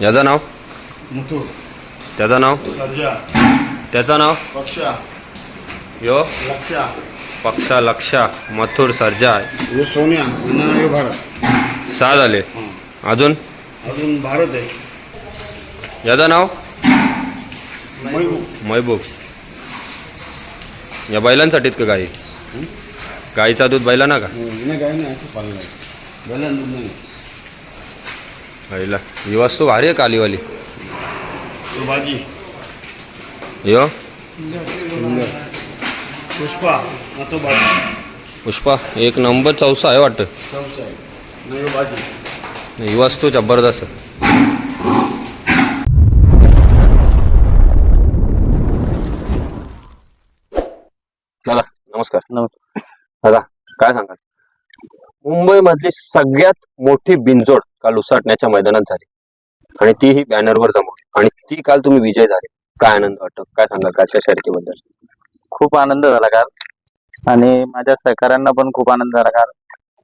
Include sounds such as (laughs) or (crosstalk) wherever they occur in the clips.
याचं नाव? मुथूट. त्याचं नाव? सर्जा त्याचं नाव? पक्षा. यो? लक्षा. पक्षा लक्षा मथुर सर्जा. हे सोनिया आणि हे भारत. सहा झाले. अजून? अजून भारत आहे. याचं नाव? महबूब महबूब या बैलांसाठीच का गाई. गाईचा दूध बैलांना का? नाही काय नाही असं आहे. बैलांना दूध नाही. बैला ही वस्तू भारी आहे कालीवाली. भाजी यो. पुष्पा हा तो भाजी पुष्पा एक नंबर चौसा आहे वाटतं. हे ही वस्तू जबरदस्त. दादा नमस्कार. नमस्कार. दादा काय सांगाल? मुंबईमधली सगळ्यात मोठी बिनजोड. काल उसाटण्याच्या मैदानात झाली. आणि तीही बॅनरवर जमवली. आणि ती काल तुम्ही विजय झाले. काय आनंद वाटतो? काय सांगाल कालच्या शर्यतीबद्दल? खूप आनंद झाला काल. आणि माझ्या सहकाऱ्यांना पण खूप आनंद झाला काल.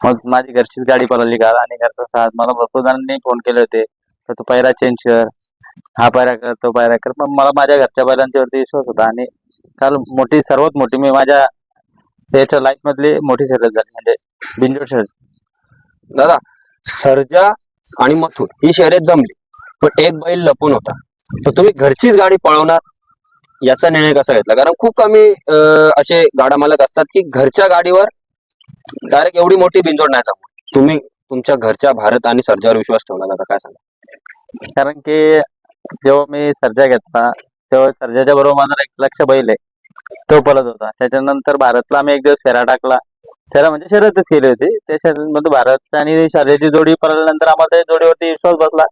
मग माझी घरचीच गाडी पळाली काल आणि घरचा साथ. मला भरपूर जणांनी फोन केले होते. तर तू पायरा चेंज कर. हा पायरा कर तो पायरा कर. पण मला माझ्या घरच्या बैलांच्या वरती विश्वास होता. आणि काल मोठी सर्वात मोठी मी माझ्या त्याच्या लाईफ मधली मोठी शर्यत झाली. म्हणजे बिंजोड शर्यत. दादा सर्जा आणि मथुर ही शर्यत जमली. पण एक बैल लपून होता. तर तुम्ही घरचीच गाडी पळवणार याचा निर्णय कसा घेतला? कारण खूप कमी असे गाडा मालक असतात की घरच्या गाडीवर डायरेक्ट एवढी मोठी बिंजोड नाही जमवत तुम्ही तुमच्या घरच्या भारत आणि सर्जावर विश्वास ठेवला जाता काय सांगा कारण की जेव्हा मी सर्जा घेतला तेव्हा सर्जाच्या बरोबर माझा एक लक्ष बैल आहे. तो पळत होता. त्याच्यानंतर भारतला आम्ही एक दिवस फेरा टाकला. फेरा म्हणजे शर्यतच केली होती. त्या शर्यतीमध्ये भारत आणि शर्यती जोडी पळाल्यानंतर आम्हाला त्या जोडीवरती विश्वास बसला.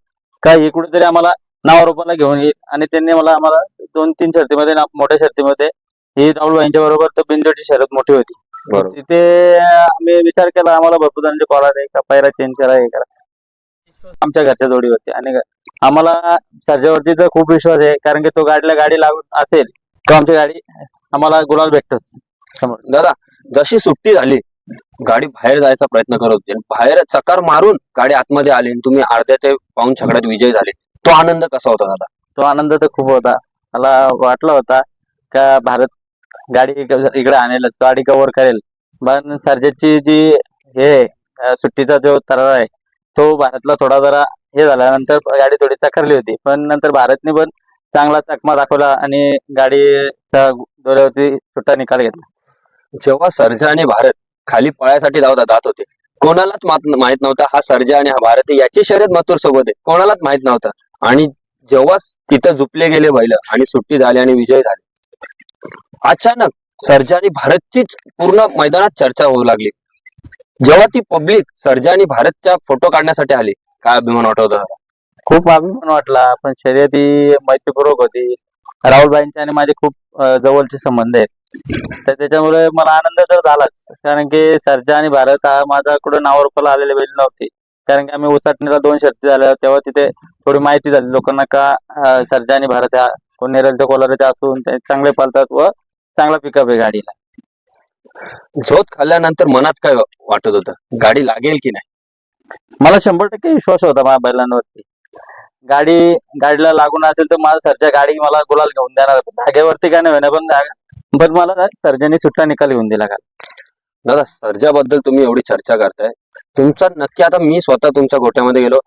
का ही कुठेतरी आम्हाला नावारूपाला घेऊन येईल आणि त्यांनी मला आम्हाला दोन तीन शर्तीमध्ये मोठ्या शर्तीमध्ये ही राहुल भाईंच्या बरोबर तर बिंजोडची शर्यत मोठी होती. तिथे आम्ही विचार केला आम्हाला भरपूर जणांचे कॉल आले का पायरा चेंज करा हे करा. आमच्या घरच्या जोडीवरती. आणि आम्हाला सर्जावरती तर खूप विश्वास आहे कारण की तो गाडीला गाडी लागून असेल तो आमची गाडी आम्हाला गुलाल भेटतोच. समोर. दादा जशी सुट्टी झाली गाडी बाहेर जायचा प्रयत्न करत होती. बाहेर चकार मारून गाडी आतमध्ये आली आणि तुम्ही अर्ध्या ते पाऊन छकड्यात विजय झाले. तो आनंद कसा होता दादा? तो आनंद तर खूप होता. मला वाटला होता का भारत गाडी इकडे आणेलच गाडी कव्हर करेल. पण सर्जाची जी हे सुट्टीचा जो तरार आहे तो भारतला थोडा जरा हे झाला नंतर गाडी थोडी चकरली होती. पण नंतर भारतने पण चांगला चकमा दाखवला आणि गाडीचा दोऱ्यावरती सुट्टा निकाल घेतला. जेव्हा सर्जा आणि भारत खाली पळायसाठी धावता जात होते कोणालाच माहीत नव्हता हा सर्जा आणि हा भारत याची शर्यत मथुर सोबत आहे. कोणालाच माहीत नव्हता. आणि जेव्हा तिथं झुपले गेले बैल आणि सुट्टी झाली आणि विजय झाले अचानक सर्जा आणि भारतचीच पूर्ण मैदानात चर्चा होऊ लागली. जेव्हा ती पब्लिक सर्जा आणि भारतच्या फोटो काढण्यासाठी आली काय अभिमान वाटत होता खूप अभिमान वाटला पण शर्यत ही मैत्रीपूर्वक होती. राहुलबाईंचे आणि माझे खूप जवळचे संबंध आहेत. तर त्याच्यामुळे मला आनंद तर झालाच. कारण की सर्जा आणि भारत हा माझा कुठं नावारूपाला आलेले बैल नव्हते. कारण की आम्ही उसाटणीला दोन शर्ती झाल्या तेव्हा तिथे थोडी माहिती झाली. लोकांना का सर्जा आणि भारत ह्या कोण नेरलच्या कोलाराच्या असून ते चांगले पालतात व चांगला पिकअप आहे गाडीला. झोत खाल्ल्यानंतर मनात काय वाटत होतं? गाडी लागेल की नाही? मला शंभर टक्के विश्वास होता माझ्या बैलांवरती. गाडी गाडीला लागून असेल तर मला सरच्या गाडी मला गुलाल घेऊन देणार. जागेवरती काय नाही पण पण मला सर्जाने सुट्टा निकाल घेऊन दिला का? दादा सर्जाबद्दल तुम्ही एवढी चर्चा करताय. तुमचा नक्की आता मी स्वतः तुमच्या गोठ्यामध्ये गेलो.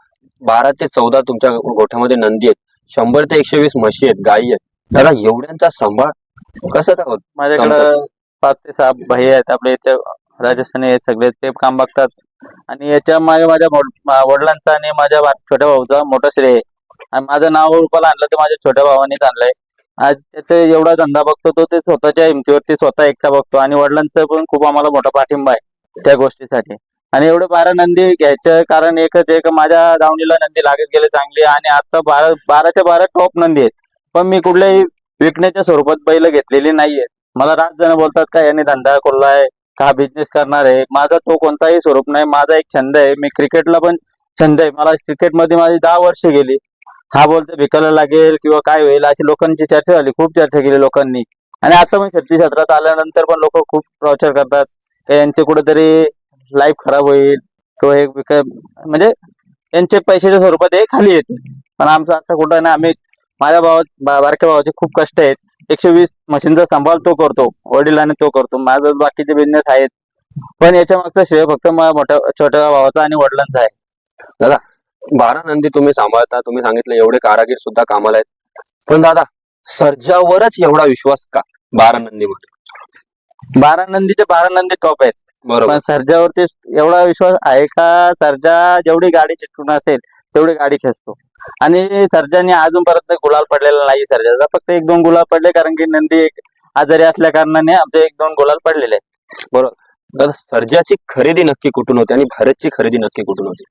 बारा ते चौदा तुमच्या गोठ्यामध्ये नंदी आहेत. शंभर ते एकशे वीस म्हशी आहेत गायी आहेत. दादा एवढ्यांचा सांभाळ कसं काय होत? माझ्याकडं पाच ते सहा भाई आहेत. आपले इथे राजस्थानी आहेत सगळे. ते काम बघतात. आणि याच्या मागे माझ्या वडिलांचा आणि माझ्या छोट्या भाऊचा मोठा श्रेय. आणि माझं नाव रुपाला आणलं ते माझ्या छोट्या भावानेच आणलंय. आज त्याचा एवढा धंदा बघतो तो ते स्वतःच्या हिमतीवरती स्वतः एकटा बघतो. आणि वडिलांचं पण खूप आम्हाला मोठा पाठिंबा आहे त्या गोष्टीसाठी. आणि एवढं बारा नंदी घ्यायचं कारण एकच एक माझ्या दावणीला नंदी लागत गेले चांगली आणि आता बारा बाराच्या बारा टॉप नंदी आहेत. पण मी कुठल्याही विकण्याच्या स्वरूपात बैल घेतलेली नाहीये. मला रात जण बोलतात का यांनी धंदा खोललाय? का बिझनेस करणार आहे? माझा तो कोणताही स्वरूप नाही. माझा एक छंद आहे. मी क्रिकेटला पण छंद आहे. मला क्रिकेटमध्ये माझी दहा वर्ष गेली. हा बोलतो विकायला लागेल किंवा काय होईल अशी लोकांची चर्चा झाली खूप चर्चा केली लोकांनी. आणि आता मी शक्ती क्षेत्रात आल्यानंतर पण लोक खूप प्रचार करतात. यांचे कुठेतरी लाईफ खराब होईल किंवा हे म्हणजे यांचे पैशाच्या स्वरूपात हे खाली येते. पण आमचं असं कुठं नाही आम्ही माझ्या भावा बारक्या भावाचे खूप कष्ट आहेत. एकशे वीस मशीनचा सांभाळ तो करतो वडिलांनी तो करतो माझं बाकीचे बिझनेस आहेत. पण याच्या मागचं श्रेय फक्त मोठ्या छोट्या भावाचा आणि वडिलांचा आहे. बारा नंदी तुम्ही सांभाळता तुम्ही सांगितलं एवढे कारागीर सुद्धा कामाला आहेत. पण दादा सर्जावरच एवढा विश्वास का बारा नंदी मध्ये बारा नंदीचे बारा नंदी टॉप आहेत. बरोबर. सर्जावरती एवढा विश्वास आहे का? सर्जा जेवढी गाडी चिटकून असेल तेवढी गाडी खेचतो. आणि सर्जाने अजूनपर्यंत गुलाल पडलेला नाही सर्जाचा. फक्त एक दोन गुलाल पडले कारण की नंदी एक आजारी असल्या कारणाने आमचे एक दोन गुलाल पडलेले आहेत. दादा सर्जाची खरेदी नक्की कुठून होती आणि भारतची खरेदी नक्की कुठून होती?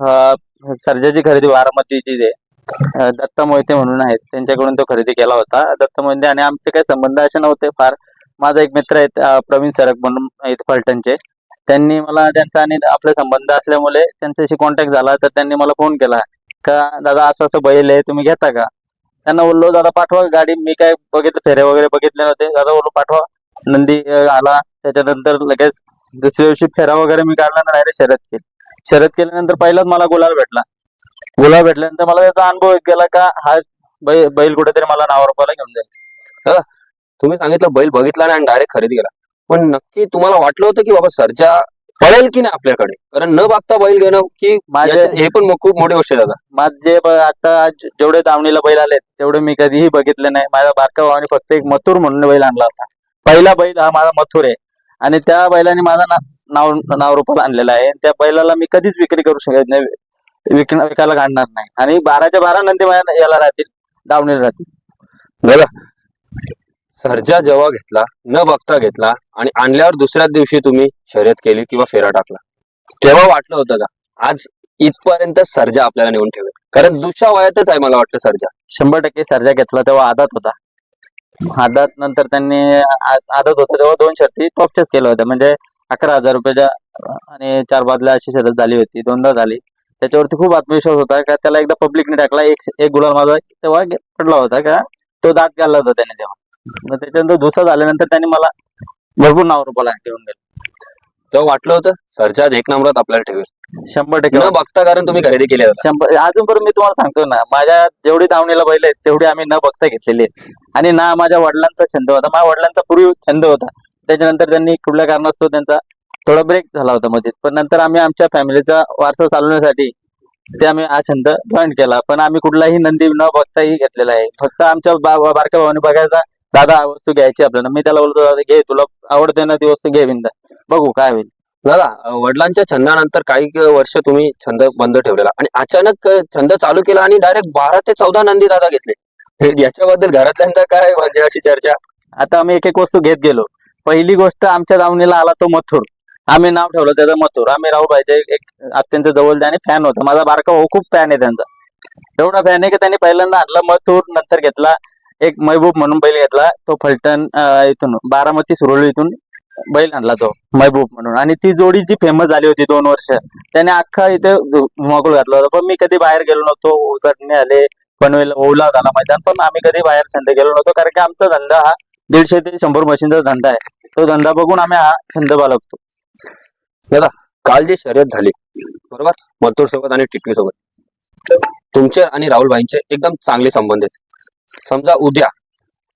सर्जाची खरेदी बारामतीची जे दत्त दत्ता मोहिते म्हणून आहेत त्यांच्याकडून तो खरेदी केला होता. दत्ता मोहिते आणि आमचे काही संबंध असे नव्हते फार. माझा एक मित्र आहेत प्रवीण सरक म्हणून आहेत फलटणचे. त्यांनी मला त्यांचा आणि आपले संबंध असल्यामुळे त्यांच्याशी कॉन्टॅक्ट झाला तर त्यांनी मला फोन केला का दादा असं असं बैल आहे तुम्ही घेता का? त्यांना बोललो दादा पाठवा गाडी. मी काय बघितलं फेरे वगैरे बघितले नव्हते. दादा बोललो पाठवा. नंदी आला. त्याच्यानंतर लगेच दुसऱ्या दिवशी फेरा वगैरे मी काढला ना डायरेक्ट शर्यत केली. शर्यत केल्यानंतर पहिलाच मला गुलाल भेटला. गुलाल भेटल्यानंतर मला त्याचा अनुभव एक गेला का हा बैल बैल कुठेतरी मला नाव रुपयाला घेऊन जाईल. तुम्ही सांगितलं बैल बघितला नाही आणि डायरेक्ट खरेदी केला. पण नक्की तुम्हाला वाटलं होतं की बाबा सर्जा पळेल की नाही आपल्याकडे? कारण न बघता बैल घेणं की माझे हे पण खूप मोठी गोष्ट आहे दादा. माझे आता जेवढे दावणीला बैल आले तेवढे मी कधीही बघितले नाही. माझ्या बारका भावाने फक्त एक मथुर म्हणून बैल आणला होता. पहिला बैल हा माझा मथुर आहे. आणि त्या बैलाने माझा ना- नाव नाव रुपाला आणलेला आहे. त्या बैलाला मी कधीच विक्री करू शकत नाही. विक विकायला काढणार नाही. आणि बाराच्या बारा नंदी माझ्या याला राहतील. दावणीला राहतील. दादा सर्जा जेव्हा घेतला न बघता घेतला आणि आणल्यावर दुसऱ्याच दिवशी तुम्ही शर्यत केली किंवा फेरा टाकला? तेव्हा वाटलं होतं का? आज इथपर्यंत सर्जा आपल्याला नेऊन ठेवेल. कारण दुसऱ्या वयातच आहे मला वाटतं सर्जा. शंभर टक्के सर्जा घेतला तेव्हा आदात होता. आदात नंतर त्यांनी आदत होतं तेव्हा दोन शर्ती टॉपच्याच केल्या होत्या. म्हणजे अकरा हजार रुपयाच्या आणि चार बादल्या अशी शर्यत झाली होती. दोनदा झाली. त्याच्यावरती खूप आत्मविश्वास होता का त्याला एकदा पब्लिकने टाकला. एक एक गुलाल माझा तेव्हा पडला होता का तो दात घालला होता त्याने तेव्हा. मग त्याच्यानंतर दुसरा झाल्यानंतर त्यांनी मला भरपूर नाव रुपयाला घेऊन दिलं तेव्हा वाटलं होतं सरचार्ज एक नंबरात आपल्याला ठेवेल. शंभर टक्के. न बघता कारण तुम्ही खरेदी केली शंभर अजूनपर्यंत मी तुम्हाला सांगतो ना माझ्या जेवढी दावणीला बैल आहेत तेवढी आम्ही न बघता घेतलेली आहेत. आणि ना माझ्या वडिलांचा छंद होता. माझ्या वडिलांचा पूर्वी छंद होता. त्याच्यानंतर त्यांनी कुठल्या कारणास्तव त्यांचा थोडा ब्रेक झाला होता मध्ये पण नंतर आम्ही आमच्या फॅमिलीचा वारसा चालवण्यासाठी ते आम्ही हा छंद जॉईन केला. पण आम्ही कुठलाही नंदी न बघताही घेतलेला आहे. फक्त आमच्या बा- बा- बारक्या भावाने बघायचा दादा वस्तू घ्यायची आपल्याला. मी त्याला बोलतो दादा घे तुला आवडते ना ती वस्तू घे बिंदा. बघू काय होईल. दादा वडिलांच्या छंदानंतर काही वर्ष तुम्ही छंद बंद ठेवलेला. आणि अचानक छंद चालू केला आणि डायरेक्ट बारा ते चौदा नंदी दादा घेतले. याच्याबद्दल घरातल्यांचा काय म्हणजे अशी चर्चा? आता आम्ही एक एक वस्तू घेत गेलो. पहिली गोष्ट आमच्या दावणीला आला तो मथुर. आम्ही नाव ठेवलं त्याचं मथुर. आम्ही राहू पाहिजे एक अत्यंत जवळ आणि फॅन होता. माझा बारका भाऊ खूप फॅन आहे त्यांचा. एवढा फॅन आहे की त्यांनी पहिल्यांदा आणला मथुर नंतर घेतला एक महबूब म्हणून पहिले घेतला. तो फलटण इथून बारामती सुरळी इथून बैल आणला तो महबूब म्हणून. आणि ती जोडी जी फेमस झाली होती दोन वर्ष त्याने अख्खा इथे मोकळ घातला होता. पण मी कधी बाहेर गेलो नव्हतो उसटणे आले पनवेल ओला झाला मैदान. पण आम्ही कधी बाहेर छंद गेलो नव्हतो कारण की आमचा धंदा हा दीडशे ते शंभर मशीनचा धंदा आहे. तो धंदा बघून आम्ही हा छंद बाळगतो. काल जी शर्यत झाली बरोबर? मथुर सोबत आणि टिटवी सोबत तुमचे आणि राहुल भाईंचे एकदम चांगले संबंध आहेत. समजा उद्या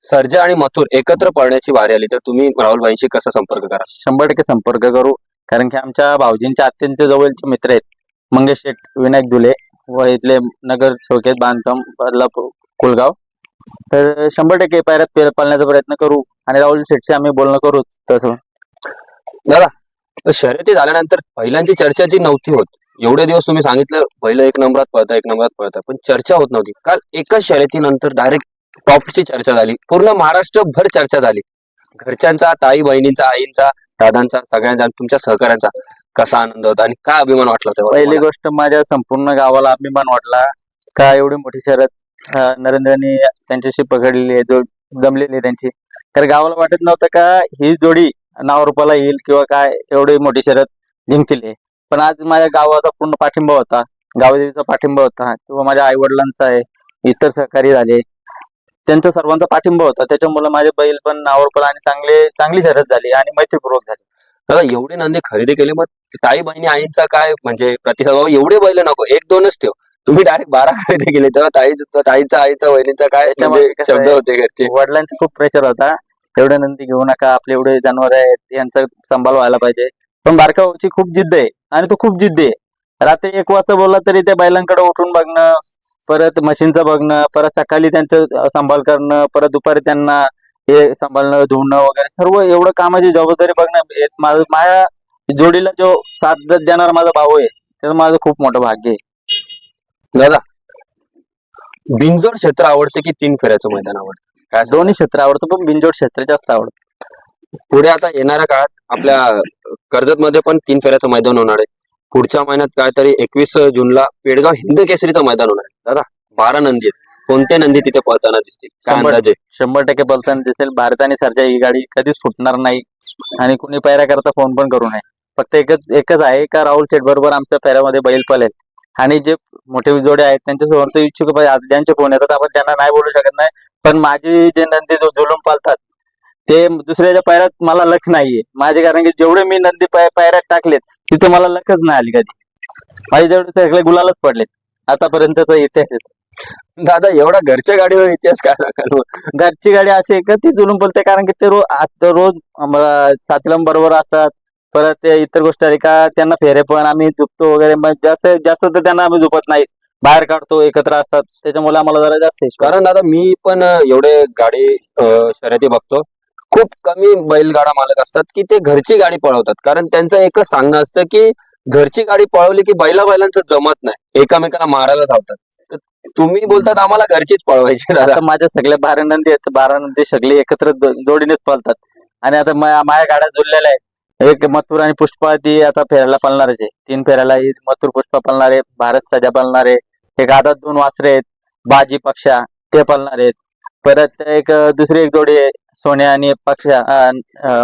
सर्जा आणि मथुर एकत्र पळण्याची वारी आली. तर तुम्ही राहुल भाईंशी कसा संपर्क करा? शंभर टक्के संपर्क करू. कारण की आमच्या भाऊजींचे अत्यंत जवळचे मित्र आहेत. मंगेश शेठ विनायक दुले व इथले नगर चौकेत बांधकाम बदलापूर कुलगाव. तर शंभर टक्के पायऱ्यात पाळण्याचा प्रयत्न करू आणि राहुल शेठशी आम्ही बोलणं करूच तसं. तर शर्यती झाल्यानंतर पहिल्यांची चर्चा जी नव्हती होत एवढे दिवस तुम्ही सांगितलं पहिलं एक नंबरात पळता एक नंबरात पळता पण चर्चा होत नव्हती. काल एकाच शर्यतीनंतर डायरेक्ट टॉपची चर्चा झाली. पूर्ण महाराष्ट्रभर चर्चा झाली. घरच्यांचा ताई बहिणींचा आईंचा दादांचा सगळ्यांचा तुमच्या सहकाऱ्यांचा कसा आनंद होता आणि काय अभिमान वाटला तेव्हा पहिली गोष्ट माझ्या संपूर्ण गावाला अभिमान वाटला. का एवढी मोठी शरद अं, त्यांच्याशी पकडलेली आहे जो जमलेली आहे त्यांची. तर गावाला वाटत नव्हतं का ही जोडी नावरूपाला येईल किंवा काय एवढी मोठी शरद जिंकतील पण आज माझ्या गावाचा पूर्ण पाठिंबा होता. गावदेवीचा पाठिंबा होता. किंवा माझ्या आई वडिलांचा आहे. इतर सहकारी झाले. त्यांचा सर्वांचा पाठिंबा होता. त्याच्यामुळे माझे बैल पण नावावर आणि चांगले चांगली शर्यत झाली आणि मैत्रीपूर्वक झाली. दादा एवढी नंदी खरेदी केली मग ताई बहिणी आईंचा काय म्हणजे प्रतिसाद? बाबा एवढे बैल नको एक दोनच ठेव. तुम्ही डायरेक्ट बारा (laughs) खरेदी केली तेव्हा ताईच ताईचा आईचा वहिनीचा काय म्हणजे शब्द होते घरचे? वडिलांचा खूप प्रेशर होता. एवढे नंदी घेऊ नका आपले एवढे जनावर आहेत यांचा सांभाळ व्हायला पाहिजे. पण बारका भाऊची खूप जिद्द आहे आणि तो खूप जिद्दी आहे. रात्री एक वाजता बोलला तरी त्या बैलांकडे उठून बघणं परत मशीनचं बघणं परत सकाळी त्यांचं सांभाळ करणं परत दुपारी त्यांना हे सांभाळणं धुणं वगैरे सर्व एवढं कामाची जबाबदारी बघणं माझं माझ्या जोडीला जो साथ देणार माझा भाऊ आहे त्याचं माझं खूप मोठं भाग्य आहे. दादा बिनजोड क्षेत्र आवडते की तीन फेऱ्याचं मैदान आवडतं? काय दोन्ही क्षेत्र आवडतं पण बिंजोड क्षेत्र जास्त आवडतं. पुढे आता येणाऱ्या काळात आपल्या कर्जत मध्ये पण तीन फेऱ्याचं मैदान होणार आहे. पुढच्या महिन्यात काहीतरी एकवीस जूनला पेडगाव हिंद केसरीचं मैदान होणार आहे. दादा बारा नंदी आहेत. कोणते नंदी तिथे पळताना दिसतील? काय शंभर. अंदाजे शंभर टक्के बोलताना दिसेल. भारत आणि सरजा ही गाडी कधीच फुटणार नाही आणि कुणी पैरा करता फोन पण करू नये. फक्त एकच एकच आहे का राहुल शेठ बरोबर आमच्या पैऱ्यामध्ये बैल पळेल? आणि जे मोठे जोडे आहेत त्यांच्यासोबत इच्छुक पाहिजे. आज ज्यांचे फोन येतात आपण त्यांना नाही बोलू शकत नाही. पण माझी जे नंदी जो जुलूम पालतात ते दुसऱ्याच्या पैरात मला लख नाहीये. माझे कारण की जेवढे मी नंदी पाय- पायऱ्यात टाकलेत तिथे मला लखच नाही आली कधी. माझे जेवढे सगळे गुलालच पडलेत. आतापर्यंतचा इतिहास. दादा एवढा घरच्या गाडीवर इतिहास काय सांगाल? घरची गाडी अशी आहे का ती जुलूम बोलते? कारण की ते रोज आता रोज सातलम बरोबर असतात. परत ते इतर गोष्टी आहे का त्यांना फेरे पण आम्ही झुपतो वगैरे. मग जास्त जास्त तर त्यांना आम्ही झोपत नाही. बाहेर काढतो एकत्र असतात. त्याच्यामुळे आम्हाला जरा जास्त. कारण दादा मी पण एवढे गाडी शर्यती बघतो. खूप कमी बैलगाडा मालक असतात की ते घरची गाडी पळवतात. कारण त्यांचं एकच सांगणं असतं की घरची गाडी पळवली की बैला बैलांचं जमत नाही. एकामेकांना मारायला धावतात. तर तुम्ही बोलतात आम्हाला घरचीच पळवायची दादा. आता माझ्या सगळ्या बारा नंदी आहेत. बारा नंदी सगळे एकत्र जोडीनेच पळतात. आणि आता माझ्या गाड्या जुळलेल्या आहेत. एक मथुर आणि पुष्पा ती आता फेरायला पळणारच आहे. तीन फेरायला ही मथुर पुष्पा पळणार आहे. भारत सजा पळणार आहे. एक आता दोन वासरे आहेत. बाजी पक्षा ते पळणार आहेत. परत एक दुसरी एक जोडी आहे. सोन्या आणि पक्षा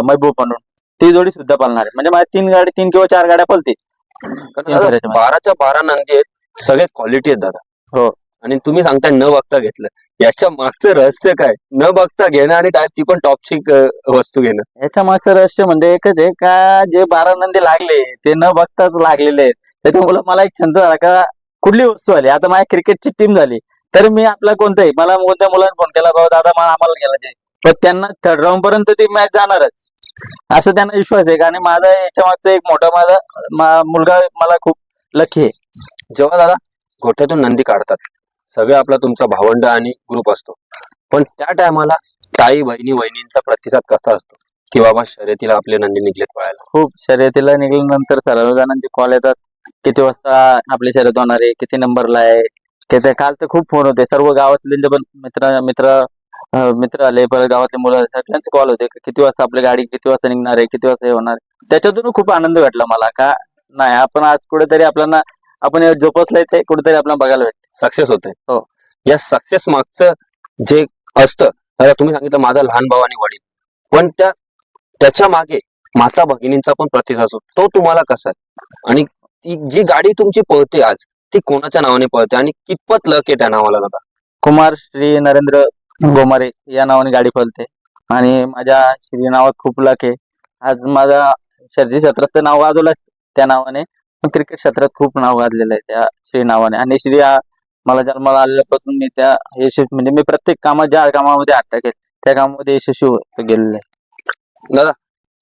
महबूब म्हणून. ती जोडी सुद्धा पळणार आहे. म्हणजे माझ्या तीन गाडी तीन किंवा चार गाड्या मध्ये. बाराच्या बारा नंदी आहेत. सगळे क्वालिटी आहेत दादा. हो. आणि तुम्ही सांगताय न बघता घेतलं. याच्या मागचं रहस्य काय? न बघता घेणं आणि काय? ती पण टॉपची वस्तू घेणं. याच्या मागचं रहस्य म्हणजे एकच आहे का जे बारा नंदी लागले ते न बघताच लागलेले आहेत. त्याच्यामुळे मला एक छंद झाला का कुठली वस्तू आली? आता माझ्या क्रिकेटची टीम झाली. तर मी आपला कोणताही मला कोणत्या मुलांना फोन केला दादा मला आम्हाला गेला पण त्यांना थर्ड राऊंड पर्यंत ती मॅच जाणारच. असं त्यांना विश्वास आहे. आणि माझा याच्या मागचा एक मोठा माझा मा- मुलगा मला खूप लकी आहे. जेव्हा दादा गोठ्यातून नंदी काढतात सगळे आपला तुमचा भावंड आणि ग्रुप असतो. पण त्या टायमाला ताई बहिणी वहिनींचा प्रतिसाद कसा असतो? की बाबा शर्यतीला आपले नंदी निघलेत पळायला. खूप शर्यतीला निघल्यानंतर सर्व जणांचे कॉल येतात. किती वाजता आपली शर्यत होणार आहे? किती नंबरला आहे? किती काल तर खूप फोन होते. सर्व गावातले पण मित्र मित्र मित्र आले परत गावातले मुलं सगळ्यांचे कॉल होते. किती वाजता आपली गाडी किती वाजता निघणार आहे किती वाजता हे होणार आहे? त्याच्यातून खूप आनंद भेटला मला का नाही आपण आज कुठेतरी आपल्याला आपण जोपासलंय ते कुठेतरी आपल्याला बघायला भेटतं. सक्सेस होते हो. या सक्सेस मागचं जे असतं तुम्ही सांगितलं माझा लहान भाऊ आणि वडील. पण त्या त्याच्यामागे माता भगिनींचा पण प्रतिसाद असतो. तो तुम्हाला कसा आहे? आणि ती जी गाडी तुमची पळते आज ती कोणाच्या नावाने पळते? आणि कितपत लक आहे त्या नावाला दादा? कुमार श्री नरेंद्र गोमारे या नावाने गाडी खोलते आणि माझ्या श्री नावात खूप लक आहे. आज माझा शर्जी क्षेत्रात तर नाव गाजवलं त्या नावाने. क्रिकेट क्षेत्रात खूप नाव गाजलेलं आहे त्या श्री नावाने. आणि श्री मला जन्माला आलेल्यापासून मी त्या यशस्वी म्हणजे मी प्रत्येक कामात ज्या कामामध्ये अटक टाकेल त्या कामामध्ये यशस्वी होत आहे. दादा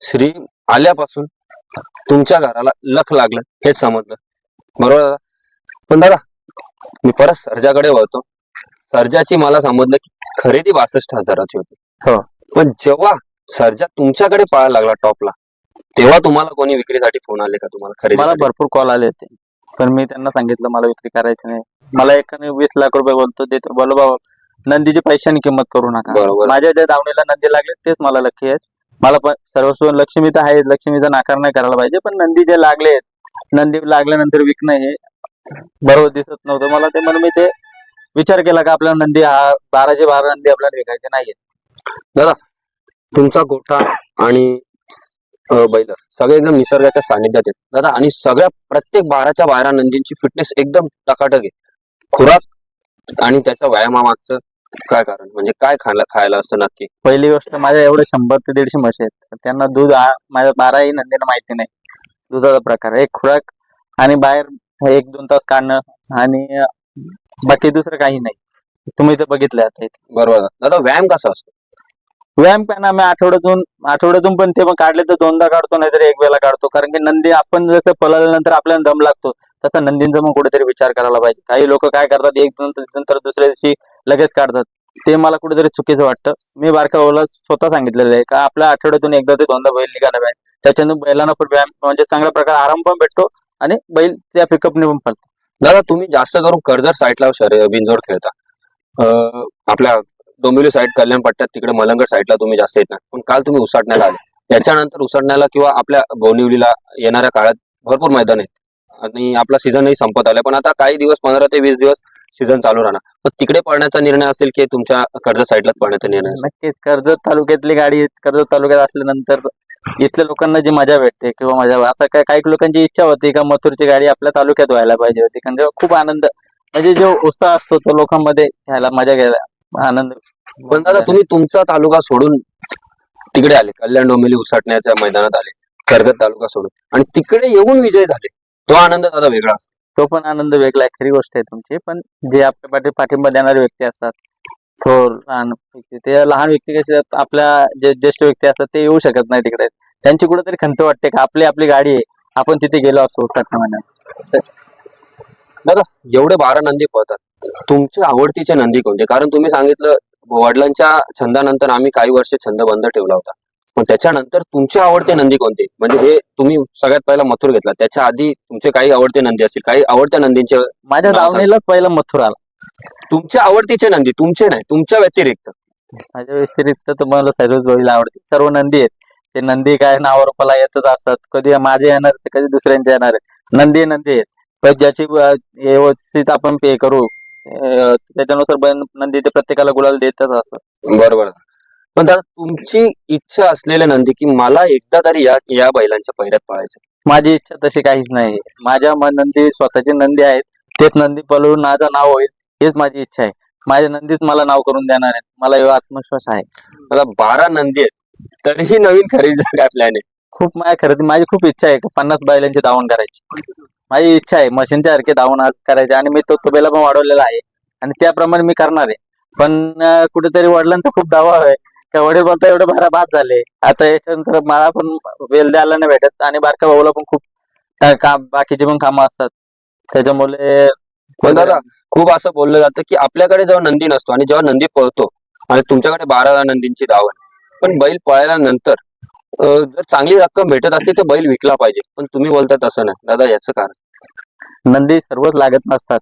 श्री आल्यापासून तुमच्या घराला लख लागलं हेच समजलं. बरोबर दादा? पण दादा मी परत सर्जाकडे वळतो. सर्जाची मला समजलं की खरेदी बासष्ट हजाराची होती. हो. पण जेव्हा सर्जा तुमच्याकडे पळायला लागला टॉपला तेव्हा तुम्हाला कोणी विक्रीसाठी फोन आले का तुम्हाला मला खरेदी भरपूर कॉल आले होते. पण मी त्यांना सांगितलं मला विक्री करायची नाही. मला एकाने वीस लाख रुपये बोलतो देतो बोलो बाबा नंदीची पैशानी किंमत करू नका. बरोबर. माझ्या ज्या दावणीला नंदी लागले तेच मला लक्ष्य आहेत. मला पण सर्वस्व लक्ष्मी तर आहे लक्ष्मीचा नाकार नाही करायला पाहिजे पण नंदी जे लागले नंदी लागल्यानंतर विकणं हे बरोबर दिसत नव्हतं. मला ते म्हणून मी ते विचार केला का आपल्याला नंदी हा बाराचे बारा नंदी आपल्याला विकायचे नाहीये. तुमचा गोठा आणि बैल सगळे एकदम निसर्गाच्या सानिध्यात आहेत. दादा आणि सगळ्या प्रत्येक बाराच्या बारा नंदींची फिटनेस एकदम टकाटक आहे. खुराक आणि त्याच्या व्यायामामागचं काय कारण? म्हणजे काय खायला खायला असतं नक्की? पहिली गोष्ट माझ्या एवढे शंभर ते दीडशे म्हशी आहेत. त्यांना दूध माझ्या बाराही नंदीला माहिती नाही. दुधाचा प्रकार एक खुराक आणि बाहेर एक दोन तास काढणं आणि बाकी दुसरं काही नाही. तुम्ही तर बघितलं आता इथे. बरोबर. दादा व्यायाम कसा असतो? व्यायाम पॅन आम्ही आठवड्यातून आठवड्यातून पण ते पण काढले तर दोनदा काढतो नाहीतर एक वेळा काढतो. कारण की नंदी आपण जसं पळाल्यानंतर आपल्याला दम लागतो तसा नंदींचा मग कुठेतरी विचार करायला पाहिजे. काही लोक काय करतात एक दोन नंतर दुसऱ्या दिवशी लगेच काढतात. ते मला कुठेतरी चुकीचं वाटतं. मी बारका ओला स्वतः सांगितलेलं आहे का आपल्या आठवड्यातून एकदा ते दोनदा बैल निघायला पाहिजे. त्याच्यातून बैलांना पण व्यायाम म्हणजे चांगल्या प्रकारे आराम पण भेटतो आणि बैल त्या पिकअपने पण पळतो. दादा तुम्ही जास्त करून कर्जत साईडला बिंजोर खेळता. आपल्या डोंबिवली साईड कल्याण पट्ट्यात तिकडे मलंगड साईडला तुम्ही जास्त येत नाही. पण काल तुम्ही उसटण्याला आले. त्याच्यानंतर उसटण्याला किंवा आपल्या बोनिवलीला येणाऱ्या काळात भरपूर मैदान आहेत. आणि आपला सीझनही संपत आलाय. पण आता काही दिवस पंधरा ते वीस दिवस सीझन चालू राहणार. मग तिकडे पळण्याचा निर्णय असेल की तुमच्या कर्जत साईडलाच पळण्याचा निर्णय असेल? नक्कीच. कर्जत तालुक्यातली गाडी कर्जत तालुक्यात असल्यानंतर इथल्या लोकांना जी मजा भेटते किंवा मजा आता काय काही लोकांची इच्छा होती का मथुरची गाडी आपल्या तालुक्यात व्हायला पाहिजे होती. कारण तेव्हा खूप आनंद म्हणजे जो उत्साह असतो तो लोकांमध्ये घ्यायला मजा घ्यायला आनंद पण दादा तुम्ही तुमचा तालुका सोडून तिकडे आले कल्याण डोंबिवली उसटण्याच्या मैदानात आले कर्जत तालुका सोडून. आणि तिकडे येऊन विजय झाले. तो आनंद दादा वेगळा असतो. तो पण आनंद वेगळा आहे खरी गोष्ट आहे तुमची. पण जे आपल्या पाठी पाठिंबा देणारे व्यक्ती असतात थोर लहान व्यक्ती. ते लहान व्यक्ती कसे आपल्या जे ज्येष्ठ व्यक्ती असतात ते येऊ शकत नाही तिकडे. त्यांची कुठेतरी खंत वाटते का आपली आपली गाडी आहे आपण तिथे गेलो असतो साठा महिन्यात दादा एवढे बारा नंदी पळतात. तुमचे आवडतीचे नंदी कोणते? कारण तुम्ही सांगितलं वडिलांच्या छंदानंतर आम्ही काही वर्ष छंद बंद ठेवला होता. पण त्याच्यानंतर तुमचे आवडते नंदी कोणते? म्हणजे हे तुम्ही सगळ्यात पहिला मथुर घेतला. त्याच्या आधी तुमचे काही आवडते नंदी असतील? काही आवडत्या नंदींचे माझ्या. दावणीलाच पहिला मथुर आला. तुमचे आवडतीचे नंदी तुमचे नाही तुमच्या व्यतिरिक्त. माझ्या व्यतिरिक्त तर मला सर्वच बैल आवडते सर्व नंदी आहेत. ते नंदी काय नावारूपाला येतच असतात. कधी माझे येणार तर कधी दुसऱ्यांचे येणार आहेत. नंदी नंदी आहेत. पण ज्याची व्यवस्थित आपण पे करू अं, त्याच्यानुसार बैल नंदी ते प्रत्येकाला गुलाल देतच असतात. बरोबर. पण दादा तुमची इच्छा असलेले नंदी की मला एकदा तरी या या बैलांच्या पहिऱ्यात पळायचं माझी इच्छा तशी काहीच नाही. माझ्या म- नंदी स्वतःचे नंदी आहेत. तेच नंदी पळवून माझं नाव होईल. हीच माझी इच्छा आहे. माझ्या नंदीच मला नाव करून देणार आहेत. मला एवढा आत्मविश्वास आहे. आता बारा नंदी आहेत. तरीही नवीन प्लॅन आहे खूप माझ्या खरेदी माझी खूप इच्छा आहे की पन्नास बैलांची धावण करायची. माझी इच्छा आहे मशीनच्या सारखे धावण आज करायचे आणि मी तो तबेला पण वाढवलेला आहे. आणि त्याप्रमाणे मी करणार आहे. पण अं, कुठेतरी वडिलांचा खूप दावा आहे. का वडील बोलता एवढे बारा बाद झाले. आता याच्यानंतर मला पण वेल द्यायला नाही भेटत. आणि बारका भाऊला पण खूप काम बाकीची पण कामं असतात. त्याच्यामुळे पण दादा खूप असं बोललं जातं की आपल्याकडे जेव्हा नंदी नसतो आणि जेव्हा नंदी पळतो आणि तुमच्याकडे बारा नंदींची धाव आहे पण बैल पळाल्यानंतर जर चांगली रक्कम भेटत असली तर बैल विकला पाहिजे. पण तुम्ही बोलता तसं नाही. दादा याचं कारण? नंदी सर्वच लागत नसतात.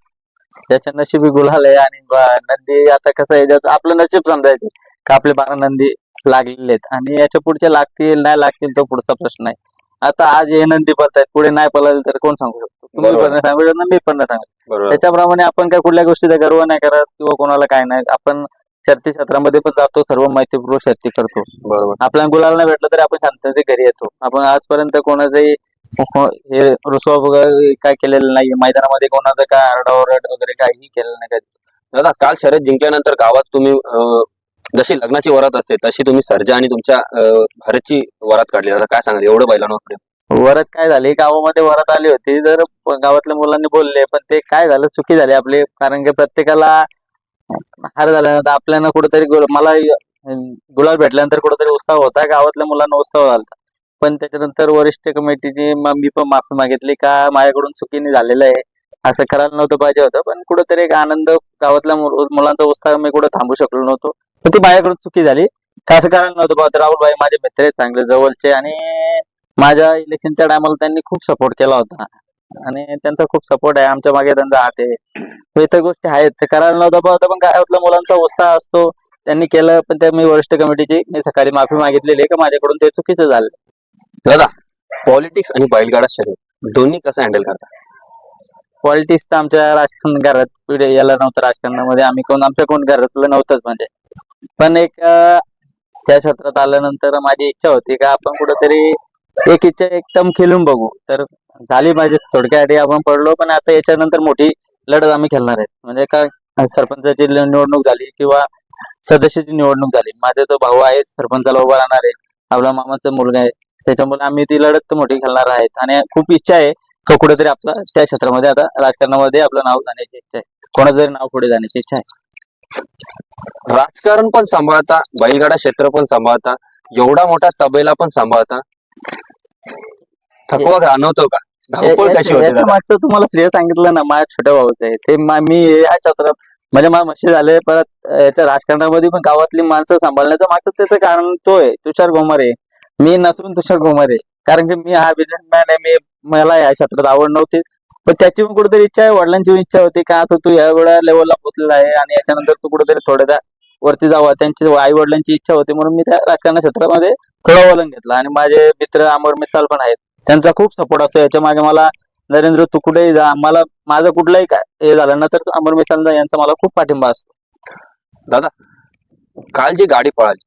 त्याच्या नशिबी गुलाल आहे आणि नंदी आता कसं आहे आपलं नशीब समजायचं का आपले बारा नंदी लागलेले आहेत. आणि याच्या पुढच्या लागतील नाही लागतील तो पुढचा प्रश्न आहे. आता आज हे नंदी पळतायत पुढे नाही पळाले तर कोण सांगू शकतो? तुम्ही बरोबर. पण नाही सांगू शकत मी पण नाही सांगू बरोबर. त्याच्याप्रमाणे आपण काय कुठल्या गोष्टीचा गर्व नाही करत किंवा कोणाला काय नाही. आपण शर्ती क्षेत्रामध्ये पण जातो सर्व माहितीपूर्वक शर्ती करतो. बरोबर. आपल्याला गुलाल नाही भेटलं तरी आपण शांतते घरी येतो. आपण आजपर्यंत कोणाचंही को- हे रुसवा वगैरे काय केलेलं नाही मैदानामध्ये कोणाचं काय आरडाओरड वगैरे काहीही केलेलं नाही. कधी दादा काल शर्यत जिंकल्यानंतर गावात तुम्ही अं, जशी लग्नाची वरात असते तशी तुम्ही सर्जा आणि तुमच्या अं, भारतची वरात काढली. आता काय सांगाल? एवढं बैलांवर प्रेम. वरात काय झाली? गावामध्ये वरात आली होती. तर गावातल्या मुलांनी बोलले पण ते काय झालं? चुकी झाली आपली. कारण की प्रत्येकाला हार झाल्यानंतर आपल्याला कुठेतरी मला अं, गुलाल भेटल्यानंतर कुठेतरी उत्साह होता. गावातल्या मुलांना उत्साह झाला पण त्याच्यानंतर वरिष्ठ कमिटीची मी पण माफी मागितली का? माझ्याकडून चुकीने झालेलं आहे. असं करायला नव्हतं पाहिजे होतं. पण कुठेतरी एक आनंद गावातल्या मुलांचा उत्साह मी कुठं थांबू शकलो नव्हतो. पण ती माझ्याकडून चुकी झाली. का असं करायला नव्हतं पाहत राहुल भाई माझे मित्र आहेत चांगले जवळचे आणि माझ्या इलेक्शनच्या टायमाला त्यांनी खूप सपोर्ट केला होता. आणि त्यांचा खूप सपोर्ट आहे आमच्या मागे त्यांचा हात आहे. तर इतर गोष्टी आहेत. ते करायला नव्हतं पाहत पण गावातल्या मुलांचा उत्साह असतो. त्यांनी केलं पण त्या मी वरिष्ठ कमिटीची मी सकाळी माफी मागितलेली आहे का माझ्याकडून ते चुकीचं झालं. दादा पॉलिटिक्स आणि बैलगाडा शर्यत दोन्ही कसं हँडल करता? पॉलिटिक्स तर आमच्या राजकारण घरात पिढी याला नव्हतं राजकारणामध्ये. आम्ही कोण आमच्या कोण घरातलं नव्हतंच म्हणजे. पण एक त्या क्षेत्रात आल्यानंतर माझी इच्छा होती का आपण कुठंतरी एक इच्छा एकदम खेळून बघू. तर झाली माझी थोडक्यासाठी आपण पडलो पण आता याच्यानंतर मोठी लढत आम्ही खेळणार आहेत म्हणजे का सरपंचाची निवडणूक झाली किंवा सदस्याची निवडणूक झाली. माझा तो भाऊ आहे सरपंचाला उभा राहणार आहे. आपला मामाचा मुलगा आहे. त्याच्यामुळे आम्ही ती लढत मोठी खेळणार आहेत. आणि खूप इच्छा आहे का कुठेतरी आपला त्या क्षेत्रामध्ये आता राजकारणामध्ये आपलं नाव जाण्याची इच्छा आहे. कोणाचं नाव पुढे जाण्याची इच्छा आहे. राजकारण पण सांभाळता बैलगाडा क्षेत्र पण सांभाळता एवढा मोठा तबेला पण सांभाळता. थकवा जाणवतो का? धावपळ कशी होते याच्या दादा? मागचं तुम्हाला श्रेय सांगितलं ना माझ्या छोट्या भाऊचं आहे. ते मा- मी या क्षेत्रात म्हणजे माझ्या म्हशी झाले परत अं, याच्या राजकारणामध्ये पण गावातली माणसं सांभाळण्याचं मागचं त्याचं कारण तो आहे तुषार घोमारे मी नसून तुषार घोमारे कारण की मी हा बिझनेसमॅन आहे मी मला या क्षेत्रात आवड नव्हती. पण त्याची पण कुठेतरी इच्छा आहे वडिलांची पण इच्छा होती का आता तू या एवढ्या लेवलला पोहोचलेला आहे आणि याच्यानंतर तू कुठेतरी थोड्या वरती जावा. त्यांची आई वडिलांची इच्छा होती म्हणून मी त्या राजकारण क्षेत्रामध्ये थोडं वलन घेतलं. आणि माझे मित्र अमर मिसाल पण आहेत. त्यांचा खूप सपोर्ट असतो. याच्या मागे मला नरेंद्र तू कुठेही जा. मला माझं कुठलंही काय हे झालं ना तर अमर मिसाल यांचा मला खूप पाठिंबा असतो. काल जी गाडी पळाली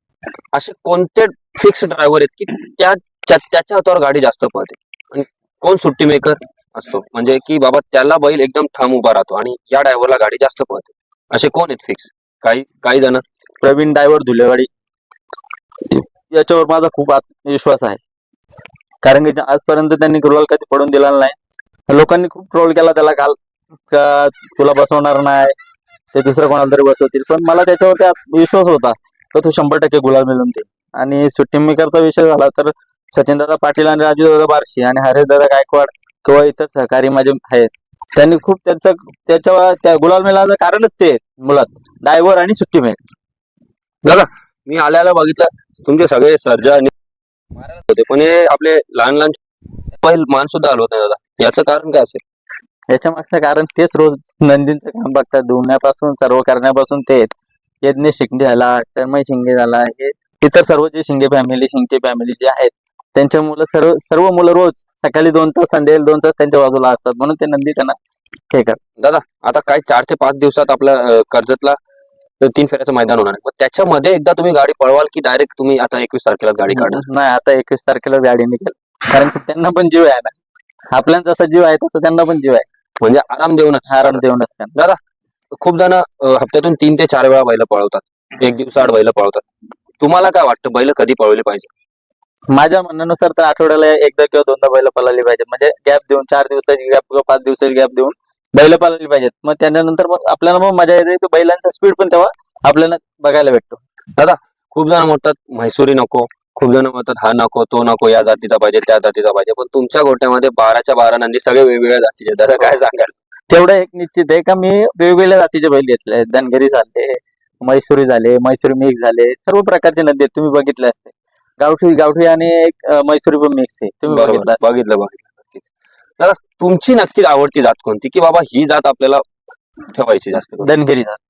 असे कोणते फिक्स ड्रायव्हर आहेत की त्या त्या- त्याच्या हातावर गाडी जास्त पळते? आणि कोण सुट्टी मेकर असतो. म्हणजे की बाबा त्याला बैल एकदम ठाम उभा राहतो आणि या ड्रायव्हरला गाडी जास्त पळते. असे कोण आहेत फिक्स काही काही जण. प्रवीण डायव्हर धुलेवाडी. याच्यावर माझा खूप आत्मविश्वास आहे. कारण की आजपर्यंत त्यांनी गुलाल कधी पडून दिला नाही. लोकांनी खूप ट्रोल केला त्याला काल का तुला बसवणार नाही ते दुसरं कोणाला तरी बसवतील. पण मला त्याच्यावर त्या विश्वास होता तर तू शंभर टक्के गुलाल मिळून देईल. आणि सुट्टी मेकरचा विषय झाला तर सचिन दादा पाटील आणि राजूदादा बारशी आणि हरेशदादा गायकवाड किंवा इतर सहकारी माझे आहेत त्यांनी खूप त्यांचं त्याच्या त्या गुलाल मिळालं कारणच ते मुळात. डायव्हर आणि सुट्टी मेकर मी आल्याला बघितलं तुमचे सगळे सर्जा आणि होते पण हे आपले लहान लहान बैल मान सुद्धा हलवत नाही दादा. याचं कारण काय असेल? याच्या मागचं कारण तेच रोज नंदींचं काम बघतात धुण्यापासून सर्व करण्यापासून ते यज्ञ शिंदे झाला तन्मय शिंदे झाला हे इतर सर्व जे शिंदे फॅमिली शिंदे फॅमिली जे आहेत त्यांच्या मुलं सर्व सर्व मुलं रोज सकाळी दोन तास संध्याकाळी दोन तास त्यांच्या बाजूला असतात. म्हणून ते नंदी त्यांना हे करतात. आता काय चार ते पाच दिवसात आपल्या अं, कर्जतला तीन फेऱ्याचं मैदान होणार आहे. मग त्याच्यामध्ये एकदा तुम्ही गाडी पळवाल की डायरेक्ट तुम्ही आता एकवीस तारखेला गाडी काढणार? नाही आता एकवीस तारखेला गाडी निघेल. कारण की त्यांना पण जीव आहे ना. आपल्याला जसा जीव आहे तसं त्यांना पण जीव आहे. म्हणजे आराम देऊनच. आराम देऊनच त्यांना. खूप जण हप्त्यातून तीन ते चार वेळा बैल पळवतात. एक दिवसाआड बैल पळवतात. तुम्हाला काय वाटतं बैल कधी पळवली पाहिजे? माझ्या म्हणण्यानुसार तर आठवड्याला एकदा किंवा दोनदा बैल पळाली पाहिजे म्हणजे गॅप देऊन चार दिवसाची गॅप किंवा पाच दिवसाची गॅप देऊन बैल पळाली पाहिजेत. मग त्यानंतर मग आपल्याला मग मजा येते. बैलांचा स्पीड पण तेव्हा आपल्याला बघायला भेटतो. खूप जण म्हणतात म्हैसुरी नको. खूप जण म्हणतात हा नको तो नको या जातीचा पाहिजे त्या जातीचा पाहिजे. पण तुमच्या गोट्यामध्ये बाराच्या बारा नंदी सगळे वेगवेगळ्या जातीचे. दादा काय सांगाल? तेवढं एक निश्चित आहे का मी वेगवेगळ्या जातीचे बैल घेतले धनगरी झाले मैसुरी झाले मैसुरी मिक्स झाले सर्व प्रकारचे नदी आहेत. तुम्ही बघितले असते गावठी गावठी आणि एक मैसुरी पण मिक्स आहे. तुम्ही बरोबर बघितलं असेल. बघितलं बघितलं नक्कीच. दादा तुमची नक्कीच आवडती जात कोणती? की बाबा ही जात आपल्याला ठेवायची जास्त करून? धनगरी झाले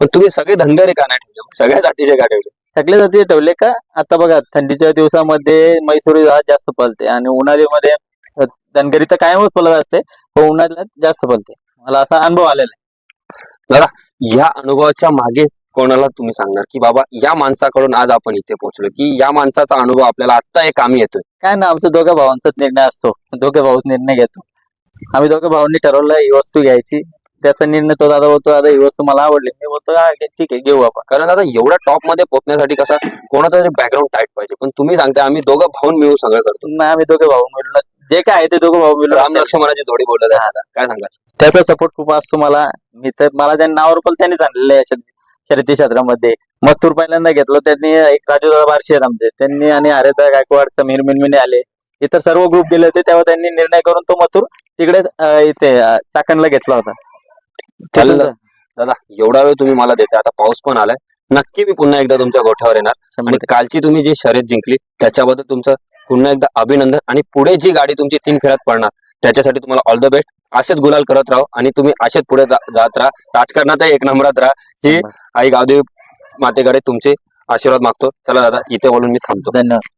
पण तुम्ही सगळे धंदे का नाही ठेवले? सगळ्या जातीचे का ठेवले? सगळे जाती ठेवले का? आता बघा थंडीच्या दिवसामध्ये मैसुरी जात जास्त पलते. आणि उन्हाळीमध्ये अं, धनगरी तर कायमच पलत असते पण उन्हाळ्यात जास्त पलते. मला असा अनुभव आलेला आहे. या अनुभवाच्या मागे कोणाला तुम्ही सांगणार? की बाबा या माणसाकडून आज आपण इथे पोहोचलो की या माणसाचा अनुभव आपल्याला आत्ता एक कामी येतोय. काय ना आमच्या दोघ्या भावांचाच निर्णय असतो. दोघे भाऊच निर्णय घेतो. आम्ही दोघे भावांनी ठरवलं ही वस्तू घ्यायची. त्याचा निर्णय तो दादा बोलतो दादा ही वस्तू मला आवडली. मी बोलतो "हा, ठीक आहे घेऊ आपण. कारण आता एवढ्या टॉपमध्ये पोहोचण्यासाठी कसा कोणाचा तरी बॅकग्राऊंड टाईट पाहिजे. पण तुम्ही सांगता आम्ही दोघं भाऊन मिळून सगळं करतो. नाही आम्ही दोघे भाऊ मिळून. जे काय आहे ते दोघं भाऊ मिळून. लक्ष्मणाची जोडी बोलत आहे आता. काय सांगाल? त्याचा सपोर्ट खूप असतो मला. मी तर मला त्या नावावर पण त्यांनीच आणलेलं आहे शर्यती- क्षेत्रामध्ये. मथुर पहिल्यांदा घेतलं त्यांनी एक राजूदादा बारशे आमचे त्यांनी आणि हरेदा गायकवाड समीर मिनमिने आले. इतर सर्व ग्रुप गेले होते तेव्हा त्यांनी निर्णय करून तो मथुर तिकडे इथे चाकणला घेतला होता. चालेल दादा एवढा वेळ तुम्ही मला देता आता पाऊस पण आलाय. नक्की मी पुन्हा एकदा तुमच्या गोठ्यावर येणार. आणि कालची तुम्ही जी शर्यत जिंकली त्याच्याबद्दल तुमचं पुन्हा एकदा अभिनंदन. आणि पुढे जी गाडी तुमची तीन फेऱ्यात पडणार त्याच्यासाठी तुम्हाला ऑल द बेस्ट असेच गुलाल करत राहो आणि तुम्ही असेच पुढे जात राहा. राजकारणात एक नंबरात राहा. ही. आई गावदेवी मातेकडे तुमचे आशीर्वाद मागतो. चला दादा इथे बोलून मी थांबतो. धन्यवाद.